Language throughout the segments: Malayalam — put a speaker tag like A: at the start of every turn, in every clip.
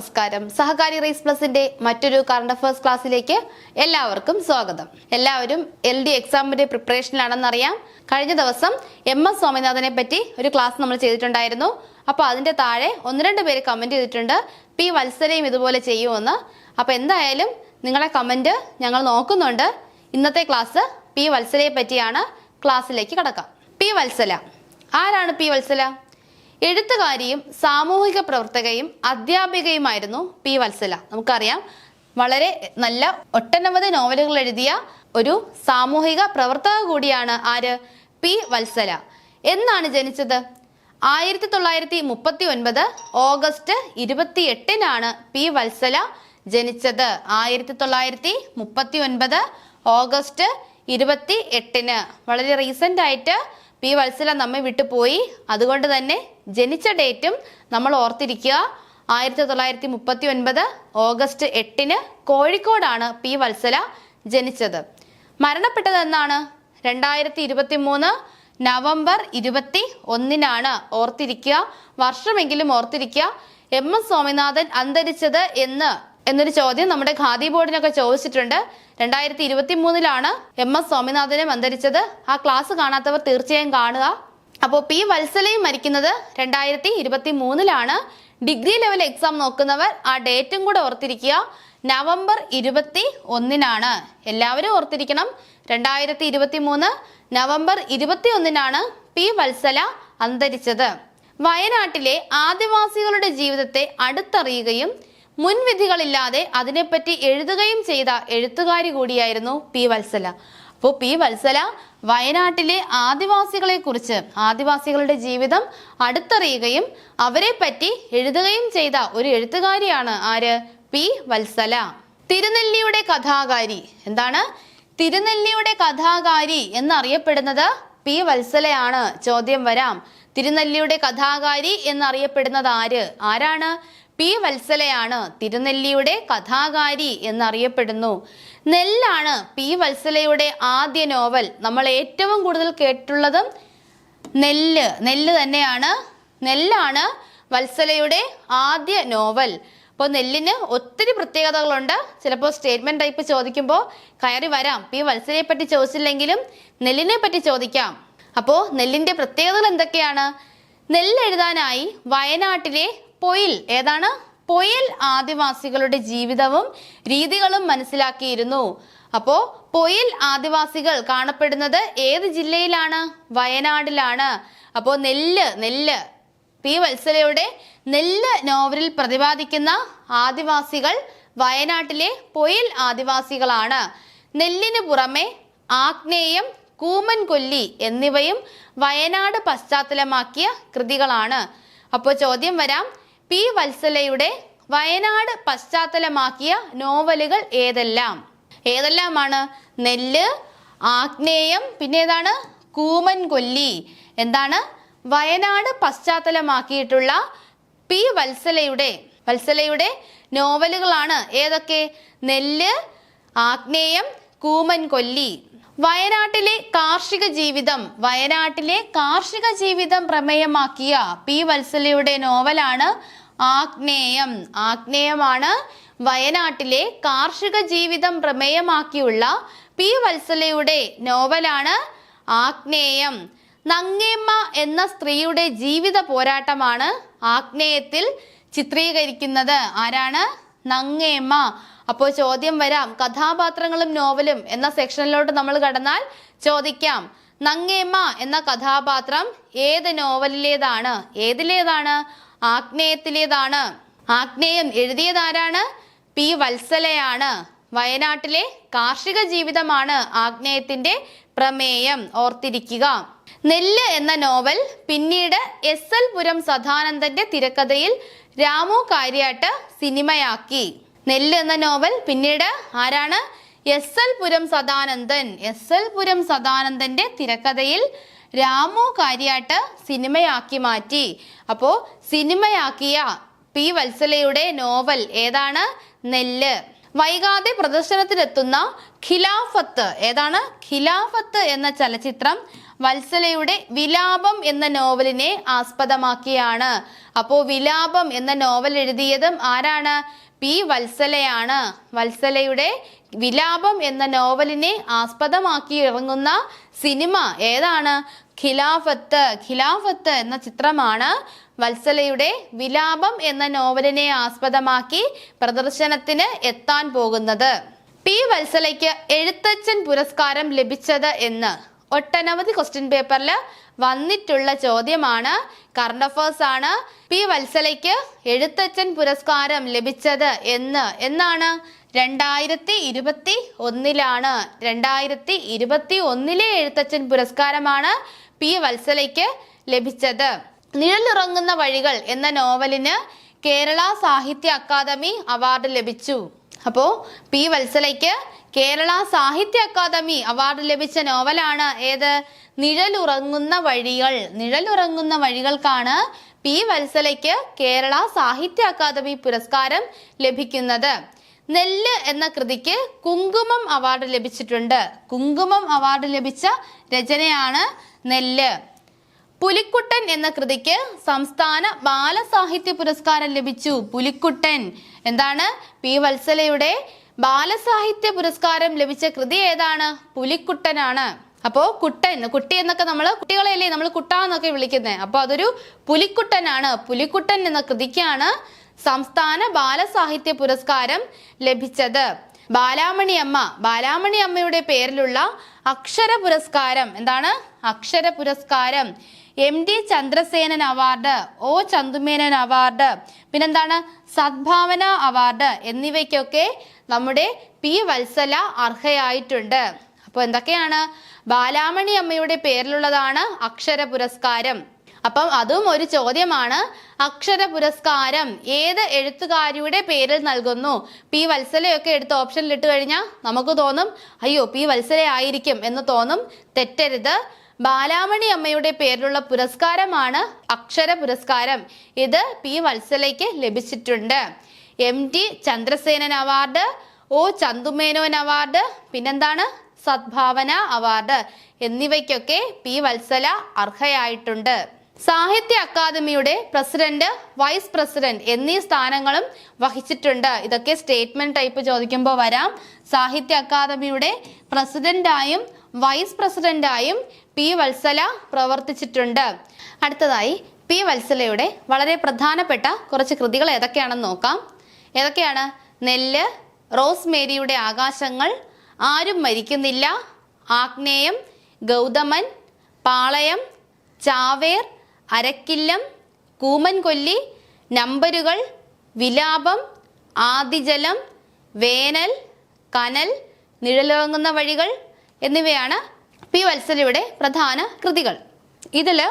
A: നമസ്കാരം. സഹകാരി റേസ് പ്ലസിന്റെ മറ്റൊരു കറണ്ട് അഫയേഴ്സ് ക്ലാസ്സിലേക്ക് എല്ലാവർക്കും സ്വാഗതം. എല്ലാവരും എൽ ഡി എക്സാമിന്റെ പ്രിപ്പറേഷനിലാണെന്നറിയാം കഴിഞ്ഞ ദിവസം എം എസ് സ്വാമിനാഥനെ പറ്റി ഒരു ക്ലാസ് നമ്മൾ ചെയ്തിട്ടുണ്ടായിരുന്നു. അപ്പോൾ അതിന്റെ താഴെ ഒന്ന് രണ്ട് പേര് കമന്റ് ചെയ്തിട്ടുണ്ട്. പി വത്സരയും ഇതുപോലെ ചെയ്യുമെന്ന്. അപ്പോൾ എന്തായാലും നിങ്ങളെ കമന്റ് ഞങ്ങൾ നോക്കുന്നുണ്ട്. ഇന്നത്തെ ക്ലാസ് പി വത്സരയെ പറ്റിയാണ് ക്ലാസ്സിലേക്ക് കടക്കാം. പി വത്സല. ആരാണ് പി വത്സല? എഴുത്തുകാരിയും സാമൂഹിക പ്രവർത്തകയും അധ്യാപികയുമായിരുന്നു പി വത്സല. നമുക്കറിയാം വളരെ നല്ല ഒട്ടനവധി നോവലുകൾ എഴുതിയ ഒരു സാമൂഹിക പ്രവർത്തക കൂടിയാണ് ആര്? പി വത്സല. എന്നാണ് ജനിച്ചത്? ആയിരത്തി തൊള്ളായിരത്തി മുപ്പത്തി ഒൻപത് ഓഗസ്റ്റ് ഇരുപത്തി എട്ടിനാണ് പി വത്സല ജനിച്ചത്. ആയിരത്തി തൊള്ളായിരത്തി മുപ്പത്തി ഒൻപത് ഓഗസ്റ്റ് ഇരുപത്തി എട്ടിന് വളരെ റീസെന്റ് ആയിട്ട് പി വത്സല നമ്മെ വിട്ടുപോയി അതുകൊണ്ട് തന്നെ ജനിച്ച ഡേറ്റും നമ്മൾ ഓർത്തിരിക്കുക. ആയിരത്തി തൊള്ളായിരത്തി മുപ്പത്തി ഒൻപത് ഓഗസ്റ്റ് എട്ടിന് കോഴിക്കോടാണ് പി വത്സല ജനിച്ചത്. മരണപ്പെട്ടത് എന്നാണ് രണ്ടായിരത്തി ഇരുപത്തി മൂന്ന് നവംബർ ഇരുപത്തി ഒന്നിനാണ് ഓർത്തിരിക്കുക. വർഷമെങ്കിലും ഓർത്തിരിക്കുക. എം എസ് സ്വാമിനാഥൻ അന്തരിച്ചത് എന്ന് എന്നൊരു ചോദ്യം നമ്മുടെ ഖാദി ബോർഡിനൊക്കെ ചോദിച്ചിട്ടുണ്ട്. രണ്ടായിരത്തി ഇരുപത്തി മൂന്നിലാണ് എം എസ് സ്വാമിനാഥനെ അന്തരിച്ചത്. ആ ക്ലാസ് കാണാത്തവർ തീർച്ചയായും കാണുക. അപ്പോൾ പി വത്സലയും മരിക്കുന്നത് രണ്ടായിരത്തി ഇരുപത്തി മൂന്നിലാണ് ഡിഗ്രി ലെവൽ എക്സാം നോക്കുന്നവർ ആ ഡേറ്റും കൂടെ ഓർത്തിരിക്കുക. നവംബർ ഇരുപത്തി ഒന്നിനാണ് എല്ലാവരും ഓർത്തിരിക്കണം. രണ്ടായിരത്തി ഇരുപത്തി മൂന്ന് നവംബർ ഇരുപത്തി ഒന്നിനാണ് പി വത്സല അന്തരിച്ചത്. വയനാട്ടിലെ ആദിവാസികളുടെ ജീവിതത്തെ അടുത്തറിയുകയും മുൻവിധികളില്ലാതെ അതിനെപ്പറ്റി എഴുതുകയും ചെയ്ത എഴുത്തുകാരി കൂടിയായിരുന്നു പി വത്സല. അപ്പോൾ പി വത്സല വയനാട്ടിലെ ആദിവാസികളെ കുറിച്ച് ആദിവാസികളുടെ ജീവിതം അടുത്തറിയുകയും അവരെ പറ്റി എഴുതുകയും ചെയ്ത ഒരു എഴുത്തുകാരിയാണ് ആര്? പി വത്സല. തിരുനെല്ലിയുടെ കഥാകാരി. എന്താണ്? തിരുനെല്ലിയുടെ കഥാകാരി എന്നറിയപ്പെടുന്നത് പി വത്സലയാണ്. ചോദ്യം വരാം. തിരുനെല്ലിയുടെ കഥാകാരി എന്നറിയപ്പെടുന്നത് ആര്? ആരാണ്? പി വത്സലയാണ് തിരുനെല്ലിയുടെ കഥാകാരി എന്നറിയപ്പെടുന്നു. നെല്ലാണ് പി വത്സലയുടെ ആദ്യ നോവൽ. നമ്മൾ ഏറ്റവും കൂടുതൽ കേട്ടിട്ടുള്ളതും നെല്ല്. നെല്ല് തന്നെയാണ്. നെല്ലാണ് വത്സലയുടെ ആദ്യ നോവൽ. അപ്പോൾ നെല്ലിന് ഒത്തിരി പ്രത്യേകതകളുണ്ട്. ചിലപ്പോൾ സ്റ്റേറ്റ്മെന്റ് ടൈപ്പ് ചോദിക്കുമ്പോൾ കയറി വരാം. പി വത്സലയെ പറ്റി ചോദിച്ചില്ലെങ്കിലും നെല്ലിനെ പറ്റി ചോദിക്കാം. അപ്പോൾ നെല്ലിന്റെ പ്രത്യേകതകൾ എന്തൊക്കെയാണ്? നെല്ല് എഴുതാനായി വയനാട്ടിലെ പൊയിൽ ഏതാണ്? പൊയിൽ ആദിവാസികളുടെ ജീവിതവും രീതികളും മനസ്സിലാക്കിയിരുന്നു. അപ്പോ പൊയിൽ ആദിവാസികൾ കാണപ്പെടുന്നത് ഏത് ജില്ലയിലാണ്? വയനാടിലാണ്. അപ്പോ നെല്ല് നെല്ല്. പി വത്സലയുടെ നെല്ല് നോവലിൽ പ്രതിപാദിക്കുന്ന ആദിവാസികൾ വയനാട്ടിലെ പൊയിൽ ആദിവാസികളാണ്. നെല്ലിന് പുറമെ ആഗ്നേയം കൂമൻ കൊല്ലി എന്നിവയും വയനാട് പശ്ചാത്തലമാക്കിയ കൃതികളാണ്. അപ്പോൾ ചോദ്യം വരാം പി വത്സലയുടെ വയനാട് പശ്ചാത്തലമാക്കിയ നോവലുകൾ ഏതെല്ലാം? ഏതെല്ലാമാണ്? നെല്ല് ആഗ്നേയം പിന്നെ ഏതാണ് കൂമൻ കൊല്ലി എന്താണ്? വയനാട് പശ്ചാത്തലമാക്കിയിട്ടുള്ള പി വത്സലയുടെ വത്സലയുടെ നോവലുകളാണ്. ഏതൊക്കെ? നെല്ല് ആഗ്നേയം കൂമൻ കൊല്ലി വയനാട്ടിലെ കാർഷിക ജീവിതം വയനാട്ടിലെ കാർഷിക ജീവിതം പ്രമേയമാക്കിയ പി വത്സലയുടെ നോവലാണ് ആഗ്നേയം. ആഗ്നേയമാണ് വയനാട്ടിലെ കാർഷിക ജീവിതം പ്രമേയമാക്കിയുള്ള പി വത്സലയുടെ നോവലാണ് ആഗ്നേയം. നങ്ങേമ്മ എന്ന സ്ത്രീയുടെ ജീവിത പോരാട്ടമാണ് ആഗ്നേയത്തിൽ ചിത്രീകരിക്കുന്നത്. ആരാണ്? നങ്ങേമ്മ. അപ്പോൾ ചോദ്യം വരാം. കഥാപാത്രങ്ങളും നോവലും എന്ന സെക്ഷനിലോട്ട് നമ്മൾ കടന്നാൽ ചോദിക്കാം. നങ്ങേമ്മ എന്ന കഥാപാത്രം ഏത് നോവലിലേതാണ്? ഏതിലേതാണ്? ആഗ്നേയത്തിലേതാണ്. ആഗ്നേയം എഴുതിയതാരാണ്? പി. വത്സലയാണ്. വയനാട്ടിലെ കാർഷിക ജീവിതമാണ് ആഗ്നേയത്തിന്റെ പ്രമേയം. ഓർത്തിരിക്കുക. നെല്ല് എന്ന നോവൽ പിന്നീട് എസ്. എൽ. പുരം സദാനന്ദന്റെ തിരക്കഥയിൽ രാമു കാര്യാട്ട് സിനിമയാക്കി. നെല്ല് എന്ന നോവൽ പിന്നീട് ആരാണ്? S L Puram Sadanandan S L Puram സദാനന്ദന്റെ തിരക്കഥയിൽ രാമു കാര്യാട്ട് സിനിമയാക്കി മാറ്റി. അപ്പോ സിനിമയാക്കിയ പി വത്സലയുടെ നോവൽ ഏതാണ്? നെല്ല്. വൈകാതെ പ്രദർശനത്തിലെത്തുന്ന ഖിലാഫത്ത്. ഏതാണ്? ഖിലാഫത്ത് എന്ന ചലച്ചിത്രം വത്സലയുടെ വിലാപം എന്ന നോവലിനെ ആസ്പദമാക്കിയാണ്. അപ്പോൾ വിലാപം എന്ന നോവൽ എഴുതിയതും ആരാണ്? പി വത്സലയാണ്. വത്സലയുടെ വിലാപം എന്ന നോവലിനെ ആസ്പദമാക്കി ഇറങ്ങുന്ന സിനിമ ഏതാണ്? ഖിലാഫത്ത്. ഖിലാഫത്ത് എന്ന ചിത്രമാണ് വത്സലയുടെ വിലാപം എന്ന നോവലിനെ ആസ്പദമാക്കി പ്രദർശനത്തിന് എത്താൻ പോകുന്നത്. പി വത്സലയ്ക്ക് എഴുത്തച്ഛൻ പുരസ്കാരം ലഭിച്ചത് എന്ന്. ഒട്ടനവധി ക്വസ്റ്റ്യൻ പേപ്പറിൽ വന്നിട്ടുള്ള ചോദ്യമാണ്. കറണ്ട് അഫേഴ്സ് ആണ്. പി വത്സലയ്ക്ക് എഴുത്തച്ഛൻ പുരസ്കാരം ലഭിച്ചത് എന്ന്. എന്നാണ്? രണ്ടായിരത്തി ഇരുപത്തി ഒന്നിലാണ് രണ്ടായിരത്തി ഇരുപത്തി ഒന്നിലെ എഴുത്തച്ഛൻ പുരസ്കാരമാണ് പി വത്സലയ്ക്ക് ലഭിച്ചത്. നിഴലിറങ്ങുന്ന വഴികൾ എന്ന നോവലിന് കേരള സാഹിത്യ അക്കാദമി അവാർഡ് ലഭിച്ചു. അപ്പോ പി വത്സലയ്ക്ക് കേരള സാഹിത്യ അക്കാദമി അവാർഡ് ലഭിച്ച നോവലാണ് ഏത്? നിഴലുറങ്ങുന്ന വഴികൾ. നിഴലുറങ്ങുന്ന വഴികൾക്കാണ് പി വത്സലയ്ക്ക് കേരള സാഹിത്യ അക്കാദമി പുരസ്കാരം ലഭിക്കുന്നത്. നെല്ല് എന്ന കൃതിക്ക് കുങ്കുമം അവാർഡ് ലഭിച്ചിട്ടുണ്ട്. കുങ്കുമം അവാർഡ് ലഭിച്ച രചനയാണ് നെല്ല്. പുലിക്കുട്ടൻ എന്ന കൃതിക്ക് സംസ്ഥാന ബാലസാഹിത്യ പുരസ്കാരം ലഭിച്ചു. പുലിക്കുട്ടൻ. എന്താണ്? പി വത്സലയുടെ ബാലസാഹിത്യ പുരസ്കാരം ലഭിച്ച കൃതി ഏതാണ്? പുലിക്കുട്ടനാണ്. അപ്പോ കുട്ടൻ കുട്ടി എന്നൊക്കെ നമ്മൾ കുട്ടികളെയല്ലേ? നമ്മൾ കുട്ട എന്നൊക്കെ വിളിക്കുന്നത് അപ്പൊ അതൊരു പുലിക്കുട്ടനാണ്. പുലിക്കുട്ടൻ എന്ന കൃതിക്കാണ് സംസ്ഥാന ബാലസാഹിത്യ പുരസ്കാരം ലഭിച്ചത്. ബാലാമണി അമ്മ. ബാലാമണി അമ്മയുടെ പേരിലുള്ള അക്ഷര പുരസ്കാരം. എന്താണ്? അക്ഷര പുരസ്കാരം. M D Chandrasenan award O Chandu Menon award പിന്നെന്താണ് സദ്ഭാവന അവാർഡ് എന്നിവയ്ക്കൊക്കെ നമ്മുടെ പി വത്സല അർഹയായിട്ടുണ്ട്. അപ്പോൾ എന്തൊക്കെയാണ്? ബാലാമണി അമ്മയുടെ പേരിലുള്ളതാണ് അക്ഷര പുരസ്കാരം. അപ്പം അതും ഒരു ചോദ്യമാണ്. അക്ഷര പുരസ്കാരം ഏത് എഴുത്തുകാരിയുടെ പേരിൽ നൽകുന്നു? പി വത്സലയൊക്കെ എടുത്ത് ഓപ്ഷനിൽ ഇട്ട് കഴിഞ്ഞാൽ നമുക്ക് തോന്നും അയ്യോ പി വത്സല ആയിരിക്കും എന്ന് തോന്നും. തെറ്റരുത്. ബാലാമണി അമ്മയുടെ പേരിലുള്ള പുരസ്കാരമാണ് അക്ഷര പുരസ്കാരം. ഇത് പി വത്സലയ്ക്ക് ലഭിച്ചിട്ടുണ്ട്. M T Chandrasenan award O Chandu Menon award പിന്നെന്താണ്? സദ്ഭാവന അവാർഡ്. എന്നിവയ്ക്കൊക്കെ പി വത്സല അർഹയായിട്ടുണ്ട്. സാഹിത്യ അക്കാദമിയുടെ പ്രസിഡന്റ് വൈസ് പ്രസിഡന്റ് എന്നീ സ്ഥാനങ്ങളും വഹിച്ചിട്ടുണ്ട്. ഇതൊക്കെ സ്റ്റേറ്റ്മെന്റ് ടൈപ്പ് ചോദിക്കുമ്പോൾ വരാം. സാഹിത്യ അക്കാദമിയുടെ പ്രസിഡന്റായും വൈസ് പ്രസിഡന്റായും പി വത്സല പ്രവർത്തിച്ചിട്ടുണ്ട്. അടുത്തതായി പി വത്സലയുടെ വളരെ പ്രധാനപ്പെട്ട കുറച്ച് കൃതികൾ ഏതൊക്കെയാണെന്ന് നോക്കാം. ഏതൊക്കെയാണ്? നെല്ല് റോസ് മേരിയുടെ ആകാശങ്ങൾ ആരും മരിക്കുന്നില്ല ആഗ്നേയം ഗൗതമൻ പാളയം ചാവേർ അരക്കില്ലം കൂമൻകൊല്ലി നമ്പരുകൾ വിലാപം ആദിജലം വേനൽ കനൽ നിഴലിറങ്ങുന്ന വഴികൾ എന്നിവയാണ് പി വത്സലയുടെ പ്രധാന കൃതികൾ. ഇതിൽ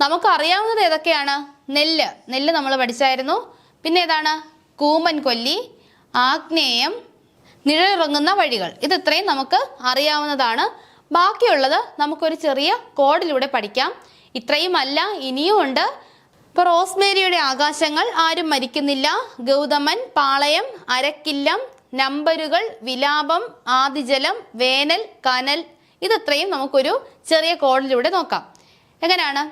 A: നമുക്കറിയാവുന്നത് ഏതൊക്കെയാണ്? നെല്ല്. നെല്ല് നമ്മൾ പഠിച്ചായിരുന്നു. പിന്നെ ഏതാണ്? കൂമൻ കൊല്ലി ആഗ്നേയം നിഴലിറങ്ങുന്ന വഴികൾ. ഇത് ഇത്രയും നമുക്ക് അറിയാവുന്നതാണ്. ബാക്കിയുള്ളത് നമുക്കൊരു ചെറിയ കോഡിലൂടെ പഠിക്കാം. ഇത്രയും ഇനിയുമുണ്ട് ഇപ്പോൾ ഇപ്പൊ റോസ്മേരിയുടെ ആകാശങ്ങൾ ആരും മരിക്കുന്നില്ല. ഗൗതമൻ പാളയം അരക്കില്ലം നമ്പരുകൾ വിലാപം ആദിജലം വേനൽ കനൽ. ഇതത്രയും നമുക്കൊരു ചെറിയ കോഡിലൂടെ നോക്കാം. എങ്ങനെയാണ്?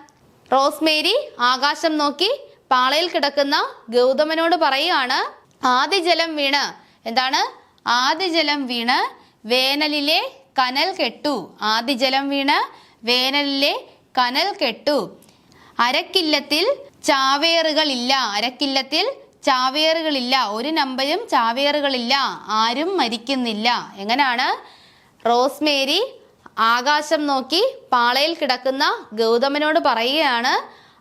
A: റോസ്മേരി ആകാശം നോക്കി പാളയിൽ കിടക്കുന്ന ഗൗതമനോട് പറയുകയാണ് ആദിജലം വീണ്. എന്താണ്? ആദിജലം വീണ് വേനലിലെ കനൽ കെട്ടു. ആദിജലം വീണ് വേനലിലെ കനൽ കെട്ടു. അരക്കില്ലത്തിൽ ചാവേറുകളില്ല. അരക്കില്ലത്തിൽ ചാവേറുകളില്ല. ഒരു നമ്പരും ചാവേറുകളില്ല. ആരും മരിക്കുന്നില്ല. എങ്ങനെയാണ് റോസ്മേരി ആകാശം നോക്കി പാളയിൽ കിടക്കുന്ന ഗൗതമനോട് പറയുകയാണ്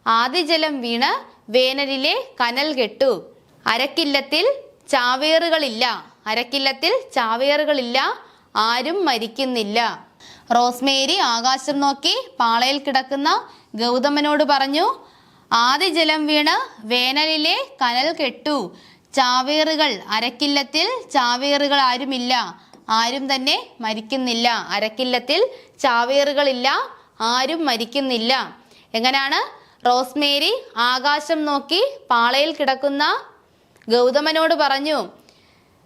A: ആദിജലം വീണ് വേനലിലെ കനൽ കെട്ടു. അരക്കില്ലത്തിൽ ചാവേറുകളില്ല. അരക്കില്ലത്തിൽ ചാവേറുകളില്ല. ആരും മരിക്കുന്നില്ല. റോസ്മേരി ആകാശം നോക്കി പാളയിൽ കിടക്കുന്ന ഗൗതമനോട് പറഞ്ഞു ആദ്യ ജലം വീണ് വേനലിലെ കനൽ കെട്ടു. ചാവേറുകൾ അരക്കില്ലത്തിൽ ചാവേറുകൾ ആരുമില്ല. ആരും തന്നെ മരിക്കുന്നില്ല. അരക്കില്ലത്തിൽ ചാവേറുകളില്ല. ആരും മരിക്കുന്നില്ല. എങ്ങനെയാണ് റോസ്മേരി ആകാശം നോക്കി പാളയിൽ കിടക്കുന്ന ഗൗതമനോട് പറഞ്ഞു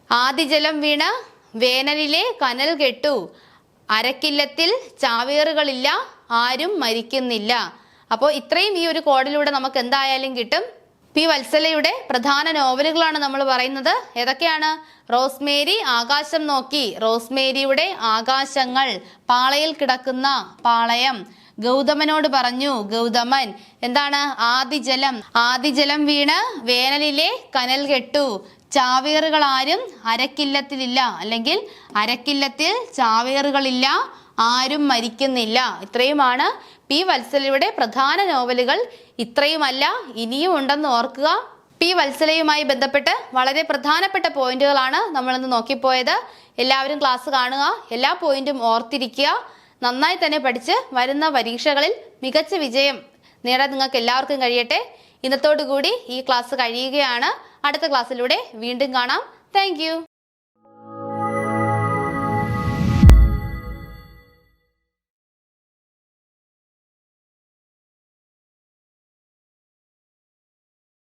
A: ആദിജലം വീണ് വേനലിലെ കനൽ കെട്ടു. അരക്കില്ലത്തിൽ ചാവേറുകളില്ല ആരും മരിക്കുന്നില്ല. അപ്പോൾ ഇത്രയും ഈ ഒരു കോഡിലൂടെ നമുക്ക് എന്തായാലും കിട്ടും. പി വത്സലയുടെ പ്രധാന നോവലുകളാണ് നമ്മൾ പറയുന്നത്. ഏതൊക്കെയാണ്? റോസ്മേരി ആകാശം നോക്കി. റോസ്മേരിയുടെ ആകാശങ്ങൾ പാളയിൽ കിടക്കുന്ന പാളയം. ഗൗതമനോട് പറഞ്ഞു ഗൗതമൻ എന്താണ്? ആദിജലം. ആദിജലം വീണ് വേനലിലെ കനൽ കെട്ടു. ചാവേറുകൾ ആരും അരക്കില്ലത്തിലില്ല. അല്ലെങ്കിൽ അരക്കില്ലത്തിൽ ചാവേറുകളില്ല ആരും മരിക്കുന്നില്ല. ഇത്രയുമാണ് പി വത്സലയുടെ പ്രധാന നോവലുകൾ. ഇത്രയുമല്ല ഇനിയും ഉണ്ടെന്ന് ഓർക്കുക. പി വത്സലയുമായി ബന്ധപ്പെട്ട് വളരെ പ്രധാനപ്പെട്ട പോയിന്റുകളാണ് നമ്മളിന്ന് നോക്കിപ്പോയത്. എല്ലാവരും ക്ലാസ് കാണുക എല്ലാ പോയിന്റും ഓർത്തിരിക്കുക. നന്നായി തന്നെ പഠിച്ച് വരുന്ന പരീക്ഷകളിൽ മികച്ച വിജയം നേടാൻ നിങ്ങൾക്ക് എല്ലാവർക്കും കഴിയട്ടെ. ഇന്നത്തോടു കൂടി ഈ ക്ലാസ് കഴിയുകയാണ്. അടുത്ത ക്ലാസ്സിലൂടെ വീണ്ടും കാണാം. താങ്ക്